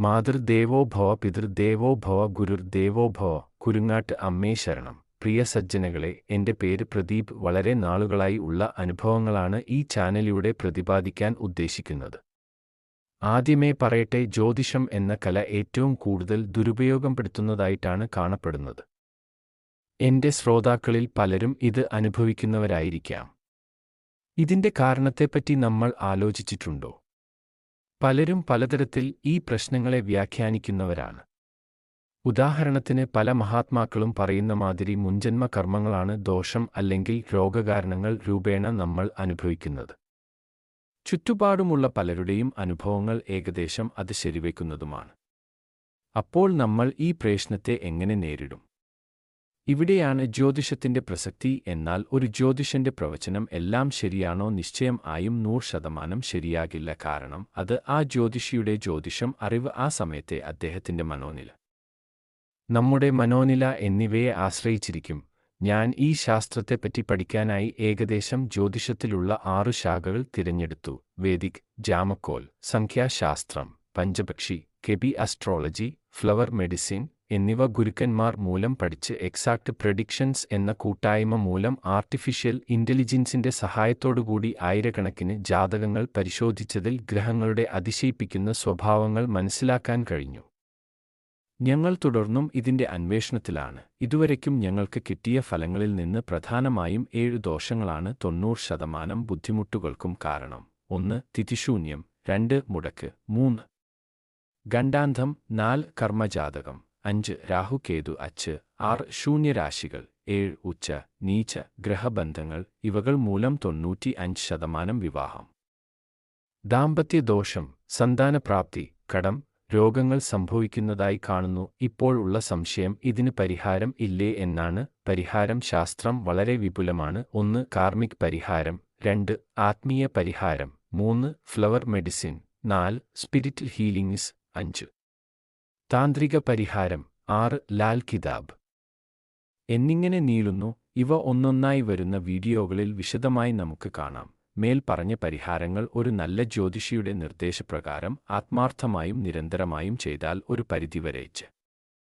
മാതൃദേവോ ഭവ പിതൃദേവോ ഭവ ഗുരുർദേവോ ഭവ കുരുങ്ങാട്ട് അമ്മേ ശരണം. പ്രിയ സജ്ജനങ്ങളെ എന്റെ പേര് പ്രദീപ്. വളരെ നാളുകളായി ഉള്ള അനുഭവങ്ങളാണ് ഈ ചാനലിലൂടെ പ്രതിപാദിക്കാൻ ഉദ്ദേശിക്കുന്നത്. ആദ്യമേ പറയട്ടെ ജ്യോതിഷം എന്ന കല ഏറ്റവും കൂടുതൽ ദുരുപയോഗം പെടുത്തുന്നതായിട്ടാണ് കാണപ്പെടുന്നത്. എന്റെ ശ്രോതാക്കളിൽ പലരും ഇത് അനുഭവിക്കുന്നവരായിരിക്കാം. ഇതിന്റെ കാരണത്തെപ്പറ്റി നമ്മൾ ആലോചിച്ചിട്ടുണ്ടോ? പലരും പലതരത്തിൽ ഈ പ്രശ്നങ്ങളെ വ്യാഖ്യാനിക്കുന്നവരാണ്. ഉദാഹരണത്തിന് പല മഹാത്മാക്കളും പറയുന്ന മാതിരി മുൻജന്മ കർമ്മങ്ങളാണ് ദോഷം അല്ലെങ്കിൽ രോഗകാരണങ്ങൾ രൂപേണ നമ്മൾ അനുഭവിക്കുന്നത്. ചുറ്റുപാടുമുള്ള പലരുടെയും അനുഭവങ്ങൾ ഏകദേശം അത് ശരിവയ്ക്കുന്നതുമാണ്. അപ്പോൾ നമ്മൾ ഈ പ്രശ്നത്തെ എങ്ങനെ നേരിടും? ഇവിടെയാണ് ജ്യോതിഷത്തിന്റെ പ്രസക്തി. എന്നാൽ ഒരു ജ്യോതിഷന്റെ പ്രവചനം എല്ലാം ശരിയാണോ? നിശ്ചയം ആയും നൂറ് ശതമാനം ശരിയാകില്ല. കാരണം അത് ആ ജ്യോതിഷിയുടെ ജ്യോതിഷം അറിവ് ആ സമയത്തെ അദ്ദേഹത്തിന്റെ മനോനില. നമ്മുടെ മനോനില എന്നിവയെ ആശ്രയിച്ചിരിക്കും. ഞാൻ ഈ ശാസ്ത്രത്തെപ്പറ്റി പഠിക്കാനായി ഏകദേശം ജ്യോതിഷത്തിലുള്ള ആറു ശാഖകൾ തിരഞ്ഞെടുത്തു. വേദിക് ജാമക്കോൽ സംഖ്യാശാസ്ത്രം. പഞ്ചപക്ഷി K B astrology flower medicine എന്നിവ ഗുരുക്കന്മാർ മൂലം പഠിച്ച് എക്സാക്ട് പ്രഡിക്ഷൻസ് എന്ന കൂട്ടായ്മ മൂലം ആർട്ടിഫിഷ്യൽ ഇന്റലിജൻസിന്റെ സഹായത്തോടുകൂടി ആയിരക്കണക്കിന് ജാതകങ്ങൾ പരിശോധിച്ചതിൽ ഗ്രഹങ്ങളുടെ അതിശയിപ്പിക്കുന്ന സ്വഭാവങ്ങൾ മനസ്സിലാക്കാൻ കഴിഞ്ഞു. ഞങ്ങൾ തുടർന്നും ഇതിന്റെ അന്വേഷണത്തിലാണ്. ഇതുവരയ്ക്കും ഞങ്ങൾക്ക് കിട്ടിയ ഫലങ്ങളിൽ നിന്ന് പ്രധാനമായും ഏഴ് ദോഷങ്ങളാണ് തൊണ്ണൂറ് ശതമാനം ബുദ്ധിമുട്ടുകൾക്കും കാരണം. ഒന്ന് തിഥിശൂന്യം. രണ്ട് മുടക്ക്. മൂന്ന് ഗണ്ഡാന്ധം നാല് കർമ്മജാതകം അഞ്ച് രാഹുകേതു അച്ച് ആറ് ശൂന്യരാശികൾ ഏഴ് ഉച്ച നീച്ച ഗ്രഹബന്ധങ്ങൾ ഇവകൾ മൂലം തൊണ്ണൂറ്റി അഞ്ച് ശതമാനം വിവാഹം. ദാമ്പത്യദോഷം സന്താനപ്രാപ്തി കടം രോഗങ്ങൾ സംഭവിക്കുന്നതായി കാണുന്നു. ഇപ്പോഴുള്ള സംശയം ഇതിന് പരിഹാരം ഇല്ലേ എന്നാണ്. പരിഹാരം ശാസ്ത്രം വളരെ വിപുലമാണ്. ഒന്ന് കാർമിക് പരിഹാരം. രണ്ട് ആത്മീയ പരിഹാരം. മൂന്ന് ഫ്ലവർ മെഡിസിൻ. നാല് സ്പിരിറ്റ് ഹീലിംഗ്സ്. അഞ്ച്. താന്ത്രിക പരിഹാരം ആറ് ലാൽ കിതാബ്. എന്നിങ്ങനെ നീളുന്നു ഇവ ഒന്നൊന്നായി വരുന്ന വീഡിയോകളിൽ വിശദമായി നമുക്ക് കാണാം. മേൽ പറഞ്ഞ പരിഹാരങ്ങൾ ഒരു നല്ല ജ്യോതിഷിയുടെ നിർദ്ദേശപ്രകാരം ആത്മാർത്ഥമായും നിരന്തരമായും ചെയ്താൽ ഒരു പരിധിവരേച്ച്